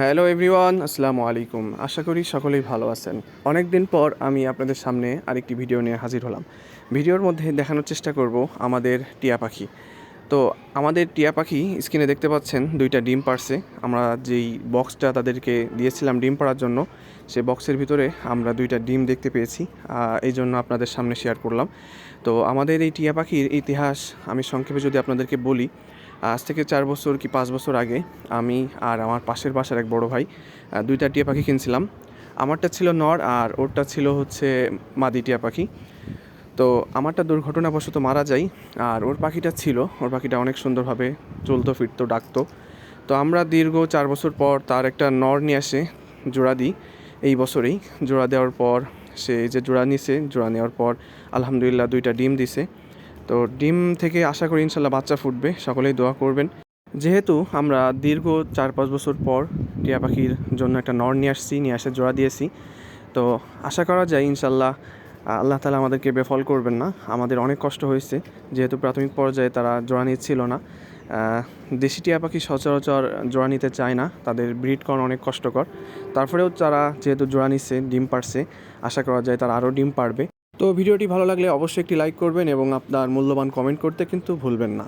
Hello everyone আসসালামু আলাইকুম। আশা করি সকলেই ভালো আছেন। অনেক দিন পর আমি আপনাদের সামনে আরেকটি ভিডিও নিয়ে হাজির হলাম। ভিডিওর মধ্যে দেখানোর চেষ্টা করব আমাদের টিয়া পাখি। তো আমাদের টিয়া পাখি স্ক্রিনে দেখতে পাচ্ছেন দুইটা ডিম পারছে। আমরা যেই বক্সটা তাদেরকে দিয়েছিলাম ডিম পাড়ার জন্য সেই বক্সের ভিতরে আমরা দুইটা ডিম দেখতে পেয়েছি। এই জন্য আপনাদের সামনে শেয়ার করলাম। তো আমাদের এই টিয়া পাখির ইতিহাস আমি সংক্ষেপে যদি আপনাদেরকে বলি আজ থেকে চার বছর কি পাঁচ বছর আগে আমি আর আমার পাশের বাসার এক বড় ভাই দুইটা টিয়া পাখি কিনছিলাম। আমারটা ছিল নর আর ওরটা ছিল হচ্ছে মাদি টিয়া পাখি। তো আমারটা দুর্ঘটনাবশত মারা যায় আর ওর পাখিটা ছিল, ওর পাখিটা অনেক সুন্দরভাবে চলতো, ফিরতো, ডাকতো। তো আমরা দীর্ঘ চার বছর পর তার একটা নর নিয়ে আসে জোড়া দিই এই বছরেই। জোড়া দেওয়ার পর সে যে জোড়া নিছে, জোড়া নেওয়ার পর আলহামদুলিল্লাহ দুইটা ডিম দিছে। তো ডিম থেকে আশা করি ইনশাল্লাহ বাচ্চা ফুটবে, সকলেই দোয়া করবেন। যেহেতু আমরা দীর্ঘ চার পাঁচ বছর পর টিয়া পাখির জন্য একটা নর নিয়ে আসছি, নিয়ে আসে জোড়া দিয়েছি। তো আশা করা যায় ইনশাল্লাহ, আল্লাহ তালা আমাদেরকে বেফল করবেন না। আমাদের অনেক কষ্ট হয়েছে, যেহেতু প্রাথমিক পর্যায়ে তারা জোড়া নিচ্ছিল না। দেশি টিয়া পাখি সচরাচর জোড়া নিতে চায় না, তাদের ব্রিড করানো অনেক কষ্টকর। তারপরেও তারা যেহেতু জোড়া নিচ্ছে, ডিম পারছে আশা করা যায় তারা আরও ডিম পারবে তো ভিডিওটি ভালো লাগলে অবশ্যই একটি লাইক করবেন এবং আপনার মূল্যবান কমেন্ট করতে কিন্তু ভুলবেন না।